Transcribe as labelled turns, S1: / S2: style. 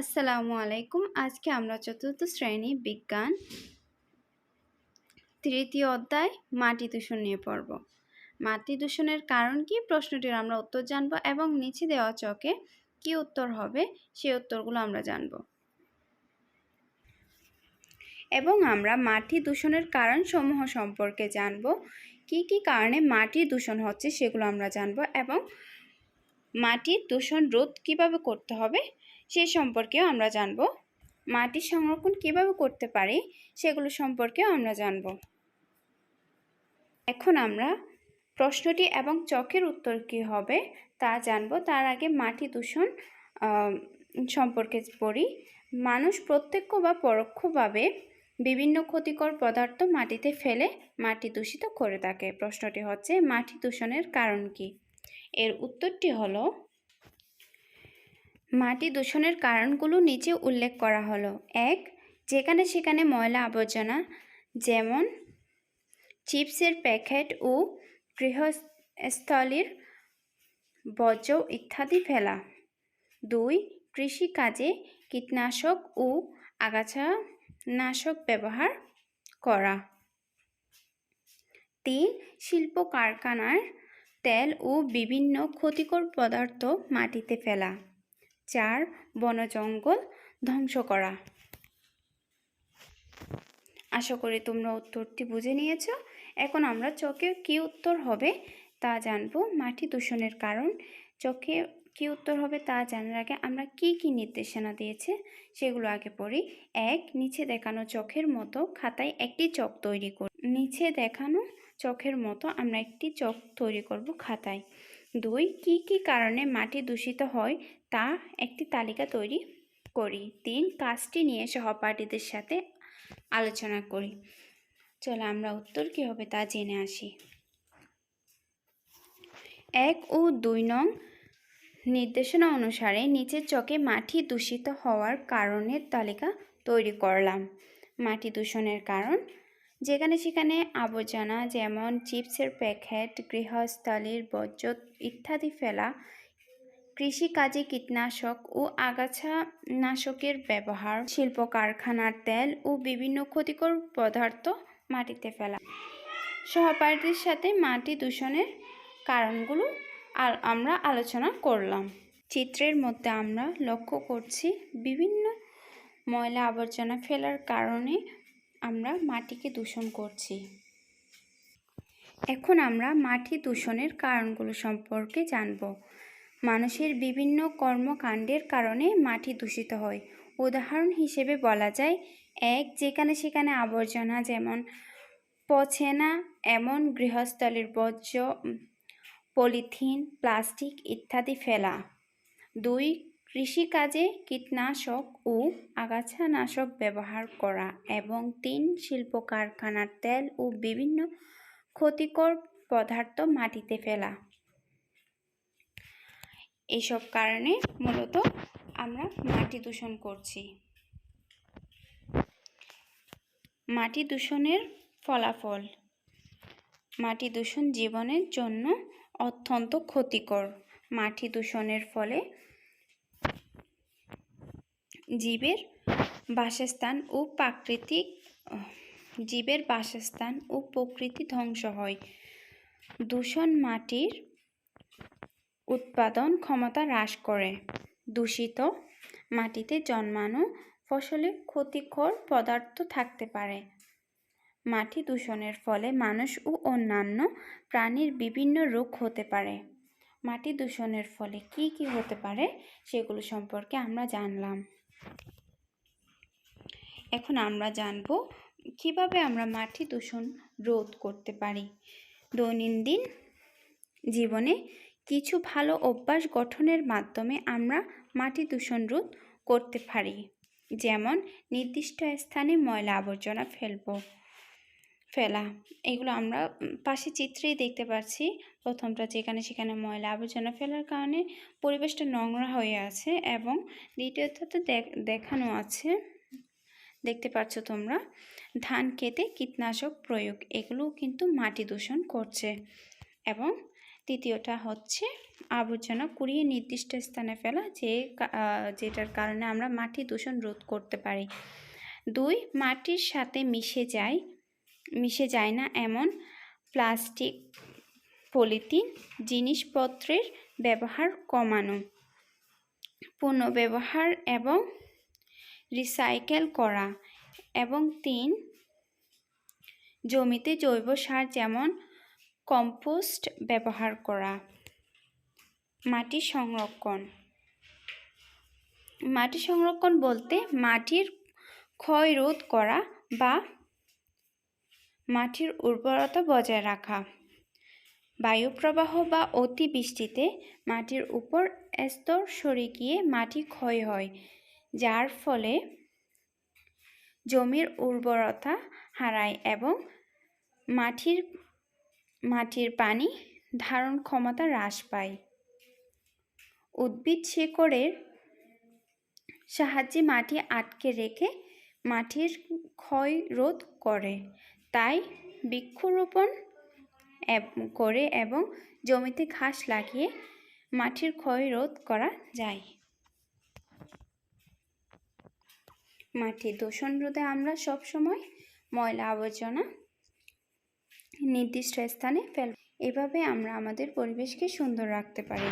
S1: আসসালামু আলাইকুম। আজকে আমরা চতুর্থ শ্রেণি বিজ্ঞান, তৃতীয় অধ্যায়, মাটি দূষণ নিয়ে পড়ব। মাটি দূষণের কারণ কি? প্রশ্নটির আমরা উত্তর জানব এবং নিচে দেওয়া চকে কি উত্তর হবে সেই উত্তরগুলো আমরা জানব। এবং আমরা মাটি দূষণের কারণ সমূহ সম্পর্কে জানব, কি কি কারণে মাটি দূষণ হচ্ছে সেগুলো আমরা জানব এবং মাটির দূষণ রোধ কীভাবে করতে হবে সে সম্পর্কেও আমরা জানব। মাটি সংরক্ষণ কীভাবে করতে পারি, সেগুলো সম্পর্কেও আমরা জানব। এখন আমরা প্রশ্নটি এবং চকের উত্তর কী হবে তা জানব। তার আগে মাটি দূষণ সম্পর্কে পড়ি। মানুষ প্রত্যক্ষ বা পরোক্ষভাবে বিভিন্ন ক্ষতিকর পদার্থ মাটিতে ফেলে মাটি দূষিত করে থাকে। প্রশ্নটি হচ্ছে, মাটি দূষণের কারণ কি? এর উত্তরটি হলো মাটি দূষণের কারণগুলো নিচে উল্লেখ করা হলো। এক, যেখানে সেখানে ময়লা আবর্জনা, যেমন চিপসের প্যাকেট ও গৃহস্থলীর বর্জ্য ইত্যাদি ফেলা। দুই, কৃষিকাজে কীটনাশক ও আগাছা নাশক ব্যবহার করা। তিন, শিল্প কারখানার তেল ও বিভিন্ন ক্ষতিকর পদার্থ মাটিতে ফেলা। চার, বন জঙ্গল ধ্বংস করা। আশা করি তোমরা উত্তরটি বুঝে নিয়েছ। এখন আমরা চোখে কি উত্তর হবে তা জানব। মাটি দূষণের কারণ। চোখে কি উত্তর হবে তা জানার আগে আমরা কি কি নির্দেশনা দিয়েছে সেগুলো আগে পড়ি। এক, নিচে দেখানো চোখের মতো খাতায় একটি চোখ তৈরি করি নিচে দেখানো চোখের মতো আমরা একটি চোখ তৈরি করব খাতায়। দুই, কি কি কারণে মাটি দূষিত হয় তা একটি তালিকা তৈরি করি। তিন, কাজটি নিয়ে সহপাঠীদের সাথে আলোচনা করি। চলো আমরা উত্তর কী হবে তা জেনে আসি? এক ও দুই নং নির্দেশনা অনুসারে নিচের চকে মাটি দূষিত হওয়ার কারণের তালিকা তৈরি করলাম। মাটি দূষণের কারণ? যেখানে সেখানে আবর্জনা যেমন চিপসের প্যাকেট, গৃহস্থলীর বর্জ্য ইত্যাদি ফেলা কৃষিকাজে কীটনাশক ও আগাছা নাশকের ব্যবহার শিল্প কারখানার তেল ও বিভিন্ন ক্ষতিকর পদার্থ মাটিতে ফেলা। সহপাঠীদের সাথে মাটি দূষণের কারণগুলো আর আমরা আলোচনা করলাম। চিত্রের মধ্যে আমরা লক্ষ্য করছি বিভিন্ন ময়লা আবর্জনা ফেলার কারণে আমরা মাটিকে দূষণ করছি। এখন আমরা মাটি দূষণের কারণগুলো সম্পর্কে জানব। মানুষের বিভিন্ন কর্মকাণ্ডের কারণে মাটি দূষিত হয়। উদাহরণ হিসেবে বলা যায়, এক, যেখানে সেখানে আবর্জনা যেমন পচে না, এমন গৃহস্থলীর বর্জ্য, পলিথিন, প্লাস্টিক ইত্যাদি ফেলা। দুই, কৃষিকাজে কীটনাশক ও আগাছানাশক ব্যবহার করা এবং তিন শিল্প কারখানার তেল ও বিভিন্ন ক্ষতিকর পদার্থ মাটিতে ফেলা। এইসব কারণে মূলত আমরা মাটি দূষণ করছি। মাটি দূষণের ফলাফল। মাটি দূষণ জীবনের জন্য অত্যন্ত ক্ষতিকর। মাটি দূষণের ফলে জীবের বাসস্থান ও প্রাকৃতিক, জীবের বাসস্থান ও প্রকৃতি ধ্বংস হয়। দূষণ মাটির উৎপাদন ক্ষমতা হ্রাস করে। দূষিত মাটিতে জন্মানো ফসলে ক্ষতিকর পদার্থ থাকতে পারে। মাটি দূষণের ফলে মানুষ ও অন্যান্য প্রাণীর বিভিন্ন রোগ হতে পারে। মাটি দূষণের ফলে কি কি হতে পারে সেগুলো সম্পর্কে আমরা জানলাম। এখন আমরা জানব কীভাবে আমরা মাটি দূষণ রোধ করতে পারি। দৈনন্দিন জীবনে কিছু ভালো অভ্যাস গঠনের মাধ্যমে আমরা মাটি দূষণ রোধ করতে পারি। যেমন, নির্দিষ্ট স্থানে ময়লা আবর্জনা ফেলব, ফেলা। এগুলো আমরা পাশে চিত্রেই দেখতে পাচ্ছি। প্রথমটা যেখানে সেখানে ময়লা আবর্জনা ফেলার কারণে পরিবেশটা নোংরা হয়ে আছে এবং দ্বিতীয়ত দেখানো আছে। দেখতে পাচ্ছ তোমরা, ধান খেতে কীটনাশক প্রয়োগ, এগুলোও কিন্তু মাটি দূষণ করছে। এবং তৃতীয়টা হচ্ছে আবর্জনা কুড়িয়ে নির্দিষ্ট স্থানে ফেলা, যে যেটার কারণে আমরা মাটি দূষণ রোধ করতে পারি। দুই, মাটির সাথে মিশে যায় মিশে যায় না এমন প্লাস্টিক, পলিথিন, জিনিসপত্রের ব্যবহার কমানো। পুনর্ব্যবহার এবং রিসাইকেল করা। এবং তিন, জমিতে জৈব সার যেমন কম্পোস্ট ব্যবহার করা। মাটি সংরক্ষণ। মাটি সংরক্ষণ বলতে মাটির ক্ষয় রোধ করা বা মাটির উর্বরতা বজায় রাখা। বায়ুপ্রবাহ বা অতিবৃষ্টিতে মাটির উপর স্তর সরে গিয়ে মাটি ক্ষয় হয়, যার ফলে জমির উর্বরতা হারায় এবং মাটির মাটির পানি ধারণ ক্ষমতা হ্রাস পায়। উদ্ভিদ শিকড়ের সাহায্যে মাটি আটকে রেখে মাটির ক্ষয় রোধ করে। তাই বৃক্ষরোপণ করে এবং জমিতে ঘাস লাগিয়ে মাটির ক্ষয় রোধ করা যায়। মাটি দূষণ রোধে আমরা সব সময় ময়লা আবর্জনা নির্দিষ্ট স্থানে ফেল এভাবে আমরা আমাদের পরিবেশকে সুন্দর রাখতে পারি।